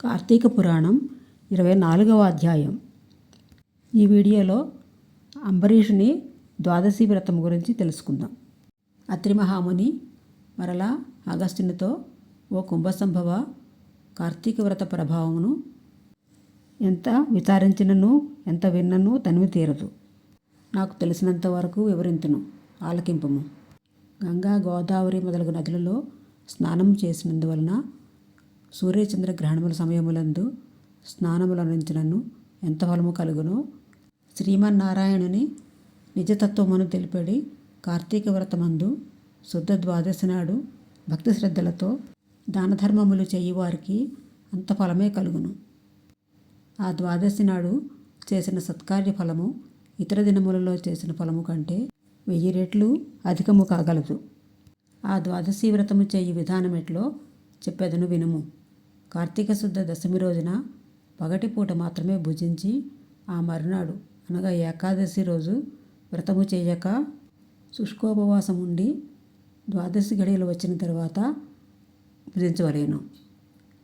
కార్తీక పురాణం ఇరవై నాలుగవ అధ్యాయం. ఈ వీడియోలో అంబరీషుని ద్వాదశి వ్రతం గురించి తెలుసుకుందాం. అత్రి మహాముని మరలా ఆగస్టునితో ఓ కుంభసంభవ కార్తీక వ్రత ప్రభావమును ఎంత విచారించినను ఎంత విన్నను తనివి తీరదు. నాకు తెలిసినంత వరకు వివరింతును. ఆలకింపము. గంగా గోదావరి మొదలగు నదులలో స్నానం చేసినందువలన సూర్యచంద్ర గ్రహణముల సమయములందు స్నానములనంచినను ఎంత ఫలము కలుగునో శ్రీమన్నారాయణుని నిజతత్వమును తెలిపడి కార్తీక వ్రతమందు శుద్ధ ద్వాదశి నాడు భక్తి శ్రద్ధలతో దానధర్మములు చేయువారికి అంత ఫలమే కలుగును. ఆ ద్వాదశి నాడు చేసిన సత్కార్య ఫలము ఇతర దినములలో చేసిన ఫలము కంటే వెయ్యి రెట్లు అధికము కాగలదు. ఆ ద్వాదశి వ్రతము చేయి విధానం ఎట్లో చెప్పెదను వినుము. కార్తీక శుద్ధ దశమి రోజున పగటిపూట మాత్రమే భుజించి ఆ మరునాడు అనగా ఏకాదశి రోజు వ్రతము చేయక శుష్కోపవాసం ఉండి ద్వాదశి గడియలు వచ్చిన తర్వాత భుజించవలేను.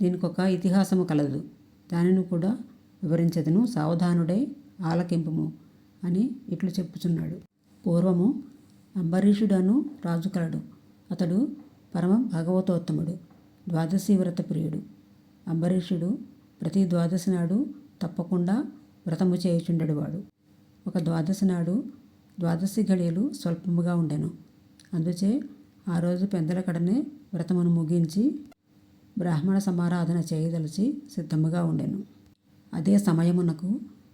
దీనికి ఒక ఇతిహాసము కలదు. దానిని కూడా వివరించదను. సావధానుడై ఆలకింపము అని ఇట్లు చెప్పుచున్నాడు. పూర్వము అంబరీషుడను రాజు కలడు. అతడు పరమ భగవతోత్తముడు ద్వాదశి వ్రత ప్రియుడు. అంబరీషుడు ప్రతి ద్వాదశి నాడు తప్పకుండా వ్రతము చేయుచుండెడు వాడు. ఒక ద్వాదశి నాడు ద్వాదశి గడియలు స్వల్పముగా ఉండెను. అందుచే ఆ రోజు పెందల కడనే వ్రతమును ముగించి బ్రాహ్మణ సమారాధన చేయదలిచి సిద్ధముగా ఉండెను. అదే సమయమునకు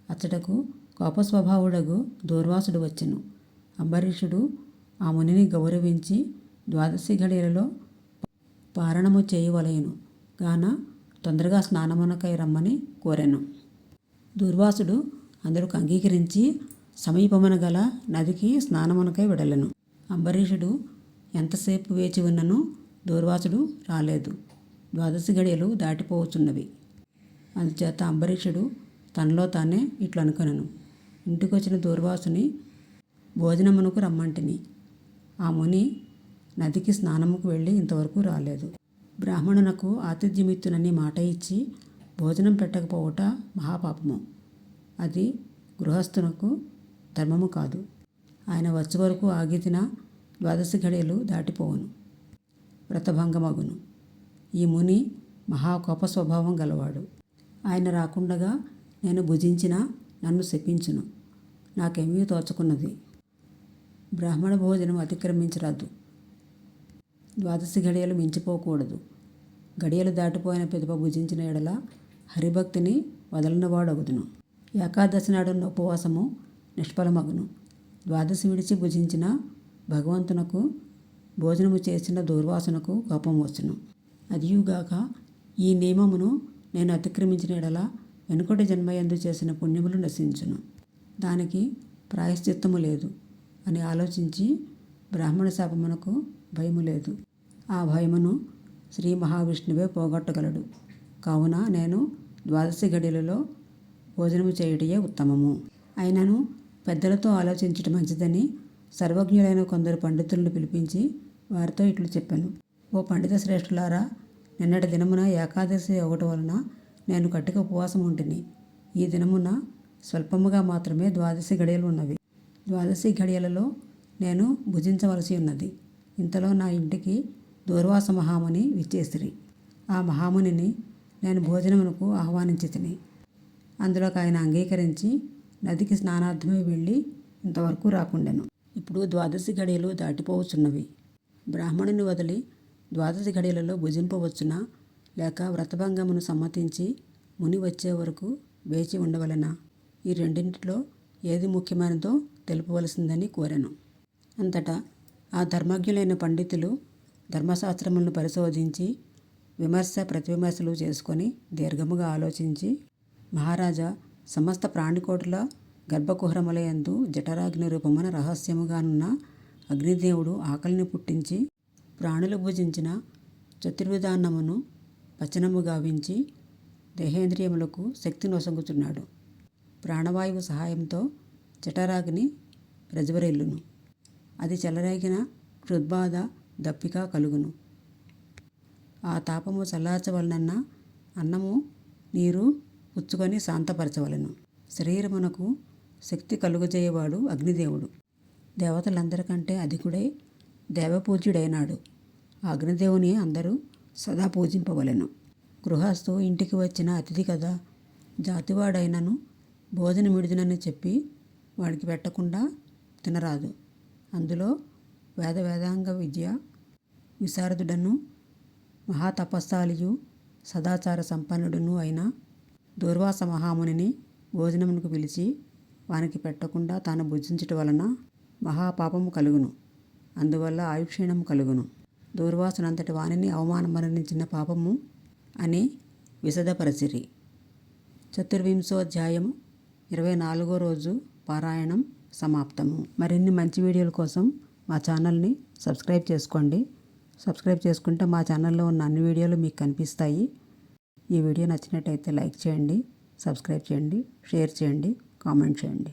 అచ్చటకు కోపస్వభావుడగు దూర్వాసుడు వచ్చెను. అంబరీషుడు ఆ మునిని గౌరవించి ద్వాదశి గడియలలో పారణము చేయవలయను గాన తొందరగా స్నానమునకై రమ్మని కోరాను. దుర్వాసుడు అందరికి అంగీకరించి సమీపమున గల నదికి స్నానమునకై విడలను. అంబరీషుడు ఎంతసేపు వేచి ఉన్నను దూర్వాసుడు రాలేదు. ద్వాదశి గడియలు దాటిపోవచ్చున్నవి. అందుచేత అంబరీషుడు తనలో తానే ఇట్లు అనుకొనను ఇంటికొచ్చిన దూర్వాసుని భోజనమునకు రమ్మంటిని. ఆ ముని నదికి స్నానముకు వెళ్ళి ఇంతవరకు రాలేదు. బ్రాహ్మణునకు ఆతిథ్యమిత్తునని మాట ఇచ్చి భోజనం పెట్టకపోవట మహాపాపము. అది గృహస్థునకు ధర్మము కాదు. ఆయన వచ్చే వరకు ఆగితిన ద్వాదశ ద్వాదశి దాటిపోవును. వ్రతభంగమగును. ఈ ముని మహాకోప స్వభావం గలవాడు. ఆయన రాకుండగా నేను భుజించిన నన్ను శపించును. నాకేమీ తోచుకున్నది. బ్రాహ్మణ భోజనం అతిక్రమించరాదు. ద్వాదశి ఘడియలు మించిపోకూడదు. గడియలు దాటిపోయిన పిదప భుజించిన ఎడల హరిభక్తిని వదలనవాడగుదును. ఏకాదశి నాడున్న ఉపవాసము నిష్ఫలమగును. ద్వాదశి విడిచి భుజించిన భగవంతునకు భోజనము చేసిన దుర్వాసనకు కోపం వచ్చును అదియుగాక ఈ నియమమును నేను అతిక్రమించిన ఎడల వెనుకటి జన్మయందు చేసిన పుణ్యములు నశించును. దానికి ప్రాయశ్చిత్తము లేదు అని ఆలోచించి బ్రాహ్మణ శాపమునకు భయము లేదు. ఆ భయమును శ్రీ మహావిష్ణువే పోగొట్టగలడు. కావున నేను ద్వాదశి గడిలలో భోజనము చేయుటయే ఉత్తమము. అయినను పెద్దలతో ఆలోచించటం మంచిదని సర్వజ్ఞులైన కొందరు పండితులను పిలిపించి వారితో ఇట్లు చెప్పాను. ఓ పండిత శ్రేష్ఠులారా నిన్నటి దినమున ఏకాదశి ఒకటి వలన నేను కట్టిక ఉపవాసం ఉంటిని. ఈ దినమున స్వల్పముగా మాత్రమే ద్వాదశి గడియలు ఉన్నవి. ద్వాదశి గడియలలో నేను భుజించవలసి ఉన్నది. ఇంతలో నా ఇంటికి దూర్వాస మహాముని విచ్చేసిరి. ఆ మహామునిని నేను భోజనమునకు ఆహ్వానించి తిని అందులోకి ఆయన అంగీకరించి నదికి స్నానార్థమై వెళ్ళి ఇంతవరకు రాకుండెను. ఇప్పుడు ద్వాదశి గడియలు దాటిపోవచ్చున్నవి. బ్రాహ్మణుని వదిలి ద్వాదశి గడియలలో భుజింపవచ్చునా? లేక వ్రతభంగమును సమ్మతించి ముని వచ్చే వరకు వేచి ఉండవలనా? ఈ రెండింటిలో ఏది ముఖ్యమైనదో తెలుపవలసిందని కోరాను. అంతటా ఆ ధర్మజ్ఞులైన పండితులు ధర్మశాస్త్రములను పరిశోధించి విమర్శ ప్రతివిమర్శలు చేసుకొని దీర్ఘముగా ఆలోచించి మహారాజా సమస్త ప్రాణికోటుల గర్భకుహరములయందు జఠరాగ్ని రూపమున రహస్యముగానున్న అగ్నిదేవుడు ఆకలిని పుట్టించి ప్రాణులు భుజించిన చతుర్విధాన్నమును పచనము గావించి దేహేంద్రియములకు శక్తిని ఒసగుచున్నాడు ప్రాణవాయువు సహాయంతో జఠరాగ్ని ప్రజ్వరిల్లును. అది చెలరేగిన హృద్బాధ దప్పిక కలుగును. ఆ తాపము చల్లార్చవలనన్న అన్నము నీరు పుచ్చుకొని శాంతపరచవలను. శరీరమునకు శక్తి కలుగజేయవాడు అగ్నిదేవుడు. దేవతలందరికంటే అధికుడై దేవపూజ్యుడైనాడు. ఆ అగ్నిదేవుని అందరూ సదా పూజింపవలెను. గృహస్థు ఇంటికి వచ్చిన అతిథి కదా జాతివాడైనను భోజనమిడిదినని విడుదనని చెప్పి వాడికి పెట్టకుండా తినరాదు. అందులో వేద వేదాంగ విద్య విశారదుడను మహాతపస్సాలియు సదాచార సంపన్నుడును అయిన దూర్వాస మహామునిని భోజనమునకు పిలిచి వానికి పెట్టకుండా తాను భుజించటం వలన మహాపాపము కలుగును. అందువల్ల ఆయుక్షీణము కలుగును. దూర్వాసునంతటి వానిని అవమానమరణించిన పాపము అని విశదపరచిరి. చతుర్వింశోధ్యాయం ఇరవై నాలుగో రోజు పారాయణం సమాప్తము. మరిన్ని మంచి వీడియోల కోసం మా ఛానల్ని సబ్స్క్రైబ్ చేసుకోండి. సబ్స్క్రైబ్ చేసుకుంటే మా ఛానల్లో ఉన్న అన్ని వీడియోలు మీకు కనిపిస్తాయి. ఈ వీడియో నచ్చినట్టయితే లైక్ చేయండి సబ్స్క్రైబ్ చేయండి షేర్ చేయండి కామెంట్ చేయండి.